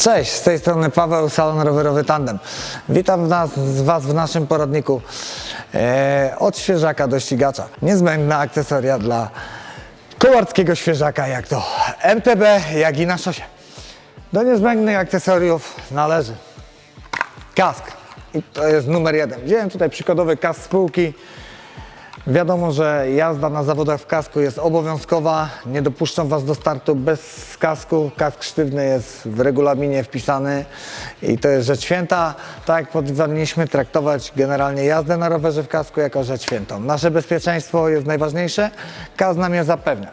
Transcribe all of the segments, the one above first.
Cześć, z tej strony Paweł, Salon Rowerowy Tandem. Witam nas, Was w naszym poradniku e, od świeżaka do ścigacza. Niezbędna akcesoria dla kolarskiego świeżaka, jak to MTB, jak i na szosie. Do niezbędnych akcesoriów należy kask. I to jest numer jeden. Wziąłem tutaj przykładowy kask spółki. Wiadomo, że jazda na zawodach w kasku jest obowiązkowa. Nie dopuszczą Was do startu bez kasku. Kask sztywny jest w regulaminie wpisany i to jest rzecz święta. Tak jak powinniśmy traktować generalnie jazdę na rowerze w kasku jako rzecz świętą. Nasze bezpieczeństwo jest najważniejsze. Kask nam je zapewnia.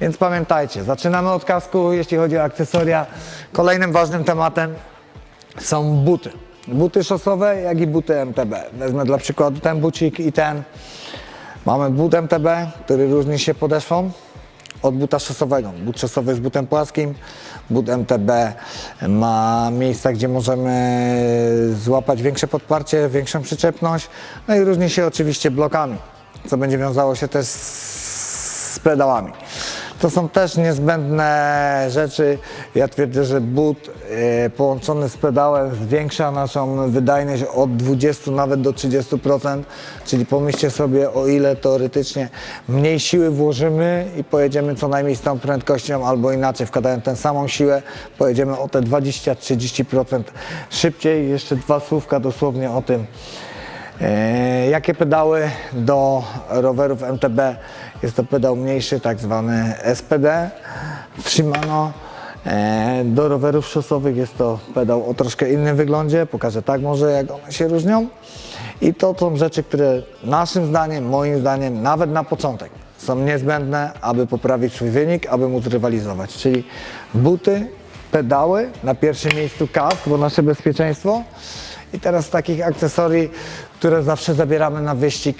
Więc pamiętajcie, zaczynamy od kasku, jeśli chodzi o akcesoria. Kolejnym ważnym tematem są buty. Buty szosowe, jak i buty MTB. Wezmę dla przykładu ten bucik i ten. Mamy but MTB, który różni się podeszwą od buta szosowego. But szosowy jest butem płaskim, but MTB ma miejsca, gdzie możemy złapać większe podparcie, większą przyczepność, no i różni się oczywiście blokami, co będzie wiązało się też z pedałami. To są też niezbędne rzeczy. Ja twierdzę, że but e, połączony z pedałem zwiększa naszą wydajność od 20 nawet do 30%. Czyli pomyślcie sobie, o ile teoretycznie mniej siły włożymy i pojedziemy co najmniej z tą prędkością, albo inaczej, wkładając tę samą siłę, pojedziemy o te 20-30% szybciej. Jeszcze dwa słówka dosłownie o tym. E, Jakie pedały do rowerów MTB? Jest to pedał mniejszy, tak zwany SPD w Shimano. E, Do rowerów szosowych jest to pedał o troszkę innym wyglądzie. Pokażę tak może, jak one się różnią. I to są rzeczy, które naszym zdaniem, moim zdaniem, nawet na początek są niezbędne, aby poprawić swój wynik, aby móc rywalizować. Czyli buty, pedały, na pierwszym miejscu kask, bo nasze bezpieczeństwo. I teraz takich akcesorii, które zawsze zabieramy na wyścig,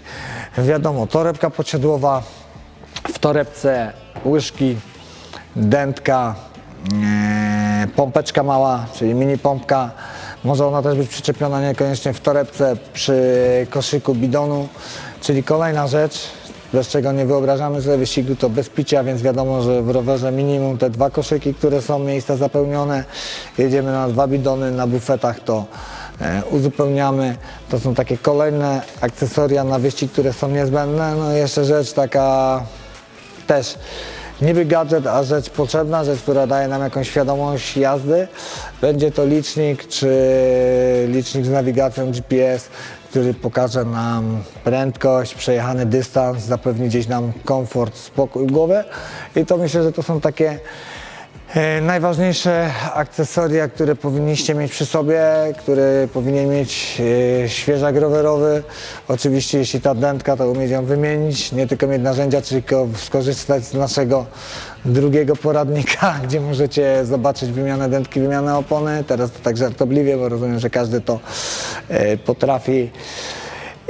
wiadomo, torebka podsiadłowa, w torebce łyżki, dętka, e, pompeczka mała, czyli mini pompka. Może ona też być przyczepiona niekoniecznie w torebce przy koszyku bidonu, czyli kolejna rzecz, bez czego nie wyobrażamy sobie wyścigu, to bez picia, więc wiadomo, że w rowerze minimum te dwa koszyki, które są miejsca zapełnione, jedziemy na dwa bidony, na bufetach to uzupełniamy. To są takie kolejne akcesoria na wyścig, które są niezbędne. No i jeszcze rzecz taka też niby gadżet, a rzecz potrzebna, rzecz, która daje nam jakąś świadomość jazdy. Będzie to licznik, czy licznik z nawigacją GPS, który pokaże nam prędkość, przejechany dystans, zapewni gdzieś nam komfort, spokój w głowę. I to myślę, że to są takie E, Najważniejsze akcesoria, które powinniście mieć przy sobie, które powinien mieć e, świeżak rowerowy. Oczywiście jeśli ta dętka, to umieć ją wymienić, nie tylko mieć narzędzia, tylko skorzystać z naszego drugiego poradnika, gdzie możecie zobaczyć wymianę dętki, wymianę opony. Teraz to tak żartobliwie, bo rozumiem, że każdy to e, potrafi.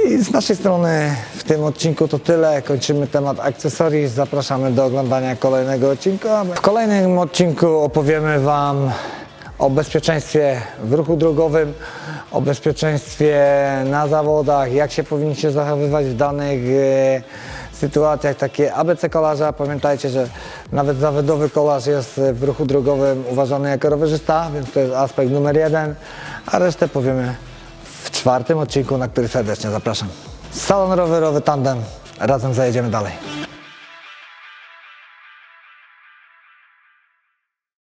I z naszej strony tym odcinku to tyle. Kończymy temat akcesorii. Zapraszamy do oglądania kolejnego odcinka. W kolejnym odcinku opowiemy Wam o bezpieczeństwie w ruchu drogowym, o bezpieczeństwie na zawodach, jak się powinniście zachowywać w danych e, sytuacjach. Takie ABC kolarza, pamiętajcie, że nawet zawodowy kolarz jest w ruchu drogowym uważany jako rowerzysta, więc to jest aspekt numer jeden, a resztę powiemy w czwartym odcinku, na który serdecznie zapraszam. Salon rowerowy Tandem. Razem zajedziemy dalej.